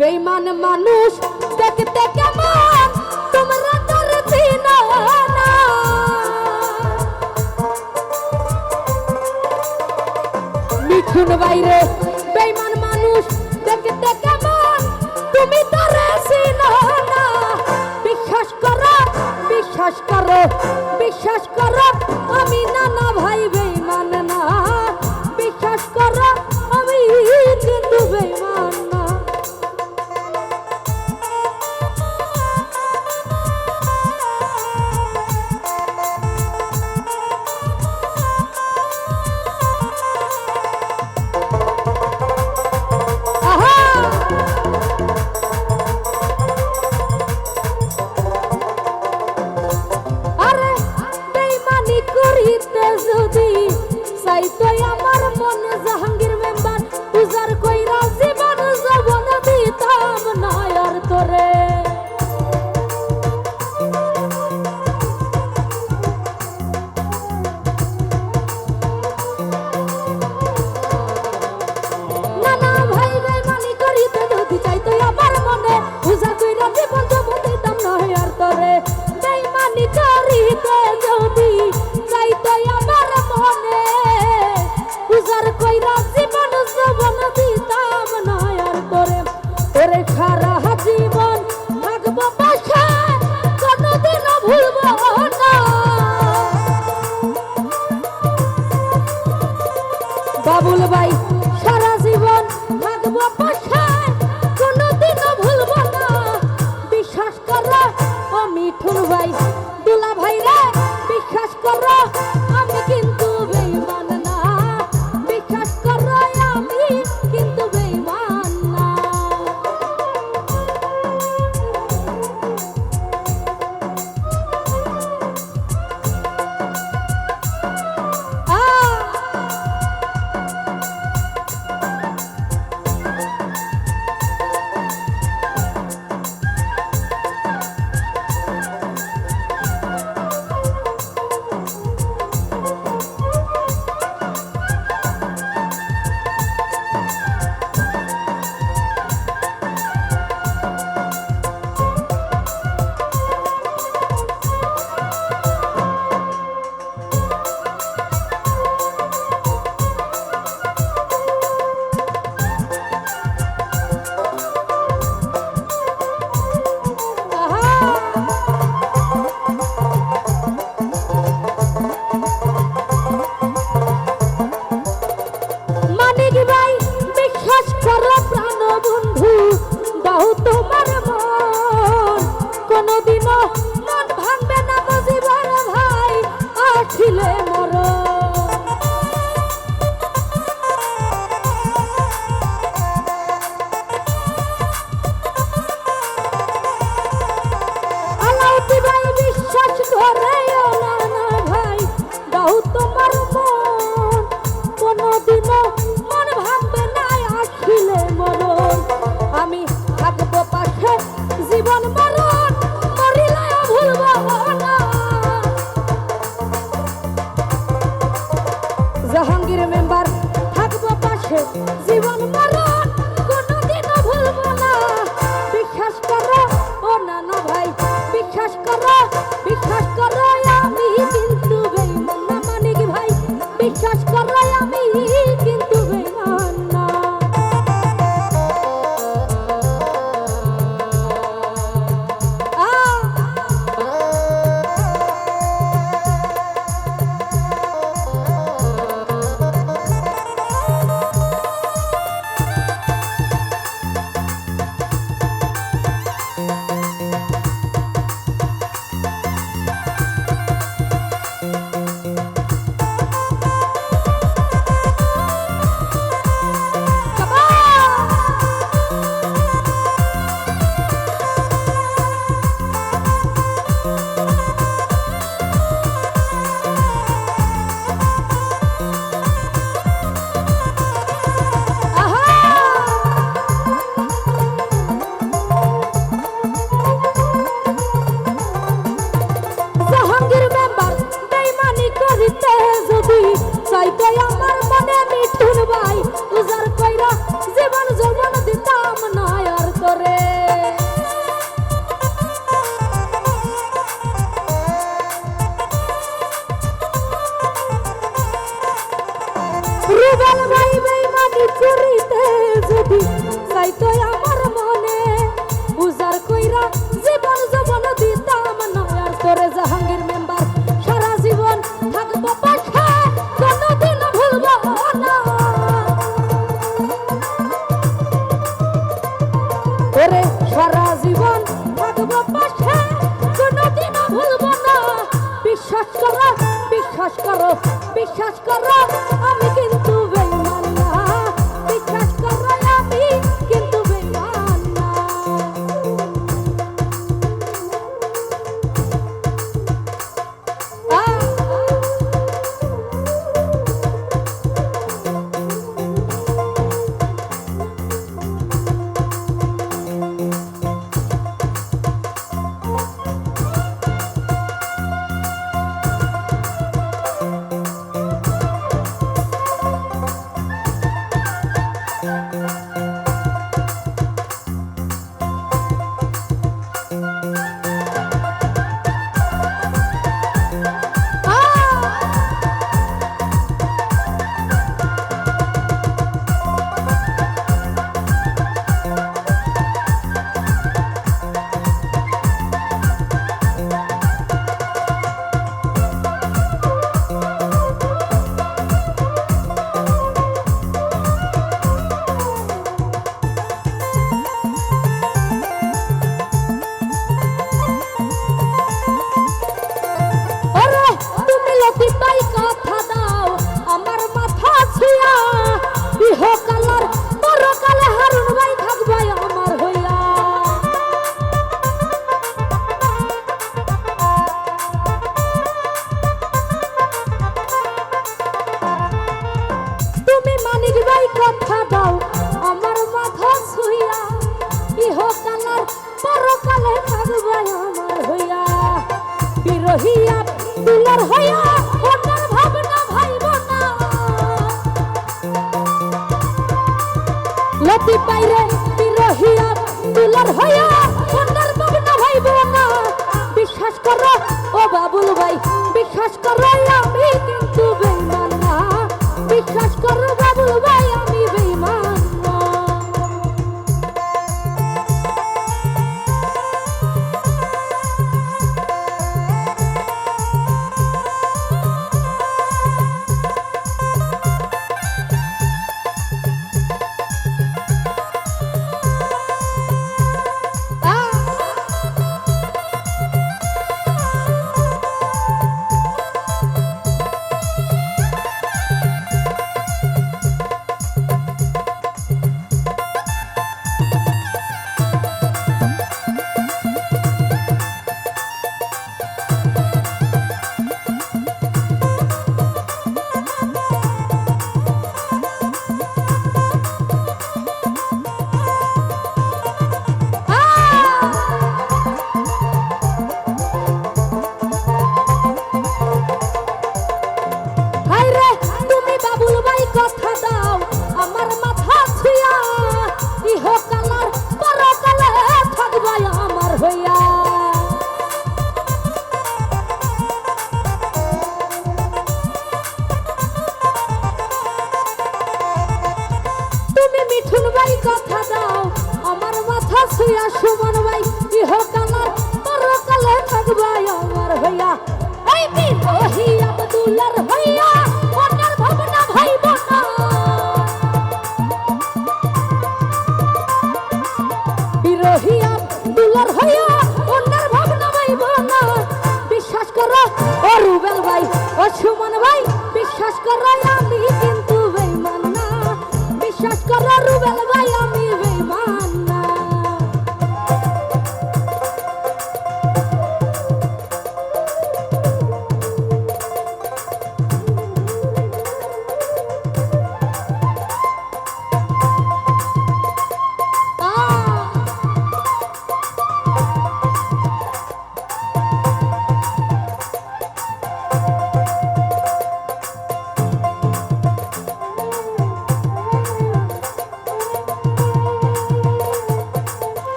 বেইমান মানুষ, দেখতে কেমন? তোমরা তোর না মিঠুন বাইরে বেইমান মানুষ, দেখতে কেমন? তুমি না। বিশ্বাস করো বিশ্বাস করো বিশ্বাস করো। দুলার হইয়া ওনার ভাবনা ভাইব না। লতি পাইরে বিরহিয়া দুলার হইয়া ভাবনা ভাইব না। বিশ্বাস করো ও বাবুল ভাই, বিশ্বাস করো ভাই, কথা দাও। আমার মাথা ছুঁয়া সুমন ভাই ইহকালার পরকালে থাকবাই আমার হইয়া। ওই বিরোহী আব্দুল্লার হইয়া ওনার ভাবনা ভাইব না বিরোহী আব্দুল্লার হইয়া ওনার ভাবনা ভাইব না বিশ্বাস করো, ও রুবেল ভাই, ও সুমন ভাই, বিশ্বাস করো করো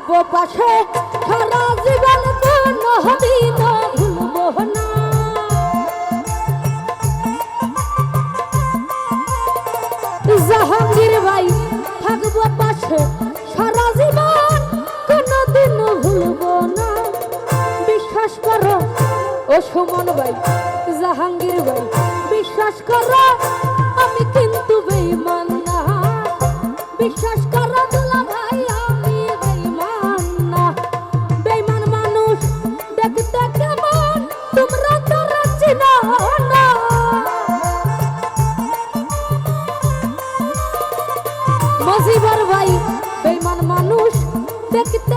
থাকব পাশে সারা জীবন ভুলবো না জাহাঙ্গীর ভাই, থাকব পাশে সারা জীবন ভুলবো না। বিশ্বাস করো, ও সুমন ভাই, জাহাঙ্গীর ভাই, বিশ্বাস করো, আমি কিন্তু বেইমান না। বিশ্বাস দেখতে